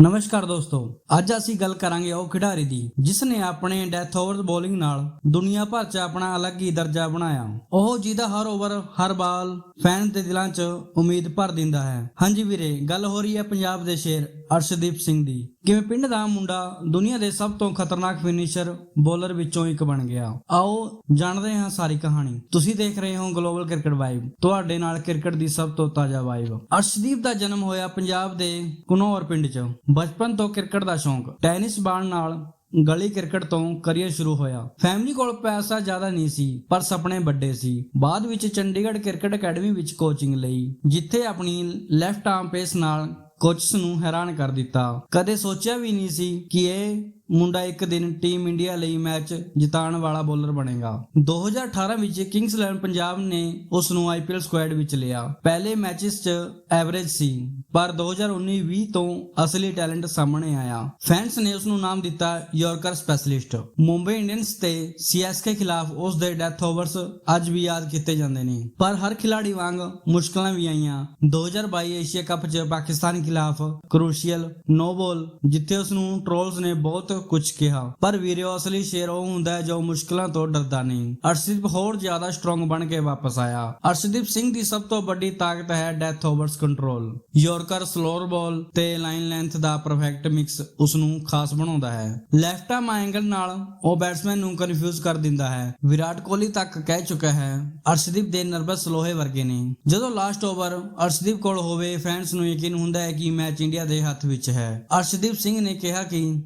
ਨਮਸਕਾਰ ਦੋਸਤੋ, ਅੱਜ ਅਸੀਂ ਗੱਲ ਕਰਾਂਗੇ ਉਹ ਖਿਡਾਰੀ ਦੀ ਜਿਸ ਨੇ ਆਪਣੇ ਡੈਥ ਓਵਰ ਬੋਲਿੰਗ ਨਾਲ ਦੁਨੀਆ ਭਰ 'ਚ ਆਪਣਾ ਅਲੱਗ ਹੀ ਦਰਜਾ ਬਣਾਇਆ। ਉਹ ਜਿਹਦਾ ਹਰ ਓਵਰ, ਹਰ ਬਾਲ ਫੈਨ ਦੇ ਦਿਲਾਂ 'ਚ ਉਮੀਦ ਭਰ ਦਿੰਦਾ ਹੈ। ਹਾਂਜੀ ਵੀਰੇ, ਗੱਲ ਹੋ ਰਹੀ ਹੈ ਪੰਜਾਬ ਦੇ ਸ਼ੇਰ ਅਰਸ਼ਦੀਪ ਸਿੰਘ ਦੀ। ਕਿਵੇਂ ਪਿੰਡ ਦਾ ਮੁੰਡਾ ਦੁਨੀਆ ਦੇ ਸਭ ਤੋਂ ਖਤਰਨਾਕ ਫਿਨਿਸ਼ਰ ਬੋਲਰ ਵਿੱਚੋਂ ਇੱਕ ਬਣ ਗਿਆ? ਆਓ ਜਾਣਦੇ ਹਾਂ ਸਾਰੀ ਕਹਾਣੀ। ਤੁਸੀਂ ਦੇਖ ਰਹੇ ਹੋ ਗਲੋਬਲ ਕ੍ਰਿਕਟ ਵਾਈਬ ਤੁਹਾਡੇ ਨਾਲ ਕ੍ਰਿਕਟ ਦੀ ਸਭ ਤੋਂ ਤਾਜ਼ਾ ਵਾਈਬ ਅਰਸ਼ਦੀਪ ਦਾ ਜਨਮ ਹੋਇਆ ਪੰਜਾਬ ਦੇ ਕੁਨੌਰ ਪਿੰਡ 'ਚ। ਬਚਪਨ ਤੋਂ ਕ੍ਰਿਕਟ ਦਾ ਸ਼ੌਂਕ। ਟੈਨਿਸ ਬਾਲ ਨਾਲ ਗਲੀ ਕ੍ਰਿਕਟ ਤੋਂ ਕਰੀਅਰ ਸ਼ੁਰੂ ਹੋਇਆ। ਫੈਮਿਲੀ ਕੋਲ ਪੈਸਾ ਜ਼ਿਆਦਾ ਨਹੀਂ ਸੀ, ਪਰ ਸੁਪਨੇ ਵੱਡੇ ਸੀ। ਬਾਅਦ ਵਿੱਚ ਚੰਡੀਗੜ੍ਹ ਕ੍ਰਿਕਟ ਅਕੈਡਮੀ ਵਿੱਚ ਕੋਚਿੰਗ ਲਈ, ਜਿੱਥੇ ਆਪਣੀ ਲੈਫਟ ਆਰਮ ਪੇਸ ਨਾਲ ਕੋਚਸ ਨੂੰ ਹੈਰਾਨ ਕਰ ਦਿੱਤਾ। ਕਦੇ ਸੋਚਿਆ ਵੀ ਨਹੀਂ ਸੀ ਕਿ ਇਹ ਮੁੰਡਾ ਇੱਕ ਦਿਨ ਟੀਮ ਇੰਡੀਆ ਲਈ ਮੈਚ ਜਿਤਾਉਣ ਵਾਲਾ ਬੋਲਰ ਬਣੇਗਾ। 2018 ਵਿੱਚ ਕਿੰਗਸ 11 ਪੰਜਾਬ ਨੇ ਉਸ ਨੂੰ ਆਈਪੀਐਲ ਸਕੁਐਡ ਵਿੱਚ ਲਿਆ। ਪਹਿਲੇ ਮੈਚਸ 'ਚ ਐਵਰੇਜ ਸੀ, ਪਰ 2019-20 ਤੋਂ ਅਸਲੀ ਟੈਲੈਂਟ ਸਾਹਮਣੇ ਆਇਆ। ਫੈਨਸ ਨੇ ਉਸ ਨੂੰ ਨਾਮ ਦਿੱਤਾ ਯਾਰਕਰ ਸਪੈਸ਼ਲਿਸਟ ਮੁੰਬਈ ਇੰਡੀਅਨਸ ਤੇ ਸੀਐਸਕੇ ਖਿਲਾਫ ਉਸ ਦੇ ਡੈਥ ਓਵਰਸ ਅੱਜ ਵੀ ਯਾਦ ਕੀਤੇ ਜਾਂਦੇ ਨੇ। ਪਰ ਹਰ ਖਿਲਾੜੀ ਵਾਂਗ ਮੁਸ਼ਕਲਾਂ ਵੀ ਆਈਆਂ। 2022 ਏਸ਼ੀਆ ਕੱਪ 'ਚ ਪਾਕਿਸਤਾਨ ਖਿਲਾਫ ਕਰੂਸ਼ੀਅਲ ਨੋ ਬਾਲ ਜਿੱਥੇ ਉਸ ਨੂੰ ਟ੍ਰੋਲਸ ਨੇ ਬਹੁਤ ਕੁਝ ਕਿਹਾ। ਪਰ ਵੀਰਿਓ ਅਸਲੀ ਸ਼ੇਰ ਉਹ ਹੁੰਦਾ ਹੈ ਜੋ ਮੁਸ਼ਕਲਾਂ ਤੋਂ ਡਰਦਾ ਨਹੀਂ। ਅਰਸ਼ਦੀਪ ਹੋਰ ਜ਼ਿਆਦਾ ਸਟਰੋਂਗ ਬਣ ਕੇ ਵਾਪਸ ਆਇਆ। ਅਰਸ਼ਦੀਪ ਸਿੰਘ ਦੀ ਸਭ ਤੋਂ ਵੱਡੀ ਤਾਕਤ ਹੈ death overs control yorker slower ball ਤੇ ਲਾਈਨ ਲੈਂਥ ਦਾ ਪਰਫੈਕਟ ਮਿਕਸ ਉਸ ਨੂੰ ਖਾਸ ਬਣਾਉਂਦਾ ਹੈ। ਲੈਫਟ ਆਰਮ ਐਂਗਲ ਨਾਲ ਉਹ ਬੈਟਸਮੈਨ ਨੂੰ ਕਨਫਿਊਜ਼ ਕਰ ਦਿੰਦਾ ਹੈ। ਵਿਰਾਟ ਕੋਹਲੀ ਤੱਕ ਕਹਿ ਚੁੱਕਾ ਹੈ, ਅਰਸ਼ਦੀਪ ਦੇ ਨਰਵਸ ਲੋਹੇ ਵਰਗੇ ਨੇ। ਜਦੋਂ ਲਾਸਟ ਓਵਰ ਅਰਸ਼ਦੀਪ ਕੋਲ ਹੋਵੇ ਫੈਨਸ ਨੂੰ ਯਕੀਨ ਹੁੰਦਾ ਹੈ ਕਿ ਮੈਚ ਇੰਡੀਆ ਦੇ ਹੱਥ ਵਿੱਚ ਹੈ। ਅਰਸ਼ਦੀਪ ਸਿੰਘ ਨੇ ਕਿਹਾ ਕਿ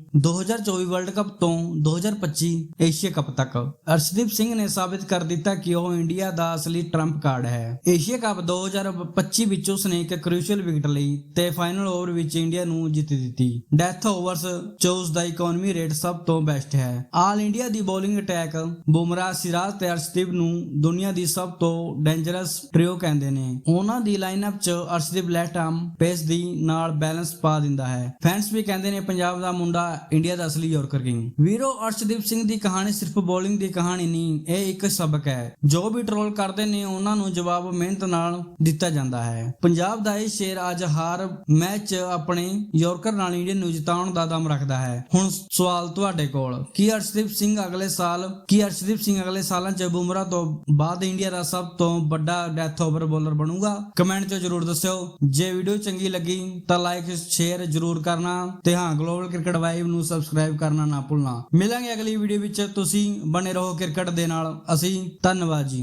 2024 ਵਰਲਡ ਕੱਪ ਤੋਂ 2025 ਏਸ਼ੀਆ ਕੱਪ ਤੱਕ। ਅਰਸ਼ਦੀਪ ਸਿੰਘ ਨੇ ਸਾਬਿਤ ਕਰ ਦਿੱਤਾ ਕਿ ਉਹ ਇੰਡੀਆ ਦਾ ਅਸਲੀ ਟਰੰਪ ਕਾਰਡ ਹੈ। ਏਸ਼ੀਆ ਕੱਪ 2025 ਵਿੱਚ ਉਸਨੇ ਇੱਕ ਕ੍ਰੂਸ਼ੀਅਲ ਵਿਕਟ ਲਈ ਤੇ ਫਾਈਨਲ ਓਵਰ ਵਿੱਚ ਇੰਡੀਆ ਨੂੰ ਜਿੱਤ ਦਿੱਤੀ। ਡੈਥ ਓਵਰਸ ਚੋਸ ਦਾ ਇਕਨੋਮੀ ਰੇਟ ਸਭ ਤੋਂ ਬੈਸਟ ਹੈ। ਆਲ ਇੰਡੀਆ ਦੀ ਬੋਲਿੰਗ ਅਟੈਕ ਬੁਮਰਾਹ ਸਿਰਾਜ ਤੇ ਅਰਸ਼ਦੀਪ ਨੂੰ ਦੁਨੀਆ ਦੀ ਸਭ ਤੋਂ ਡੇਂਜਰਸ ਟ੍ਰਿਓ ਕਹਿੰਦੇ ਨੇ। ਉਹਨਾਂ ਦੀ ਲਾਈਨਅਪ 'ਚ ਅਰਸ਼ਦੀਪ ਲੈਫਟ ਆਰਮ ਪੇਸ ਦੀ ਨਾਲ ਬੈਲੈਂਸ ਪਾ ਦਿੰਦਾ ਹੈ। ਫੈਨਸ ਵੀ ਕਹਿੰਦੇ ਨੇ ਪੰਜਾਬ ਦਾ ਮੁੰਡਾ ਇੰਡੀਆ ਦਾ ਅਸਲੀ ਯਾਰਕਰ ਕਿੰਗ ਵੀਰੋ, ਅਰਸ਼ਦੀਪ ਸਿੰਘ ਦੀ ਕਹਾਣੀ ਸਿਰਫ ਬੋਲਿੰਗ ਦੀ ਕਹਾਣੀ ਨਹੀਂ, ਇਹ ਇੱਕ ਸਬਕ ਹੈ। ਜੋ ਵੀ ਟਰੋਲ ਕਰਦੇ ਨੇ, ਉਹਨਾਂ ਨੂੰ ਜਵਾਬ ਮਿਹਨਤ ਨਾਲ ਦਿੱਤਾ ਜਾਂਦਾ ਹੈ। ਪੰਜਾਬ ਦਾ ਇਹ ਸ਼ੇਰ ਅੱਜ ਹਾਰ ਮੈਚ ਆਪਣੇ ਯਾਰਕਰ ਨਾਲ ਇੰਡੀਆ ਨੂੰ ਜਿਤਾਉਣ ਦਾ ਦਮ ਰੱਖਦਾ ਹੈ। ਹੁਣ ਸਵਾਲ ਤੁਹਾਡੇ ਕੋਲ, ਕੀ ਅਰਸ਼ਦੀਪ ਸਿੰਘ ਅਗਲੇ ਸਾਲ, ਕੀ ਅਰਸ਼ਦੀਪ ਸਿੰਘ ਅਗਲੇ ਸਾਲਾਂ 'ਚ ਬੁਮਰਾਹ ਤੋਂ ਬਾਅਦ ਇੰਡੀਆ ਦਾ ਸਭ ਤੋਂ ਵੱਡਾ ਡੈਥ ਓਵਰ ਬੋਲਰ ਬਣੂਗਾ? ਕਮੈਂਟ 'ਚ ਜਰੂਰ ਦੱਸਿਓ। ਜੇ ਵੀਡੀਓ ਚੰਗੀ ਲੱਗੀ, ਤਾਂ ਲਾਈਕ ਸ਼ੇਅਰ ਜਰੂਰ ਕਰਨਾ ਤੇ ਹਾਂ ਗਲੋਬਲ ਕ੍ਰਿਕਟ ਵਾਈਬ ਨੂੰ ਸਬਸਕ੍ਰਾਈਬ ਕਰਨਾ ਨਾ ਭੁੱਲਣਾ। ਮਿਲਾਂਗੇ ਅਗਲੀ ਵੀਡੀਓ ਵਿੱਚ। ਤੁਸੀਂ ਬਣੇ ਰਹੋ ਕ੍ਰਿਕਟ ਦੇ ਨਾਲ। ਅਸੀਂ ਧੰਨਵਾਦ ਜੀ।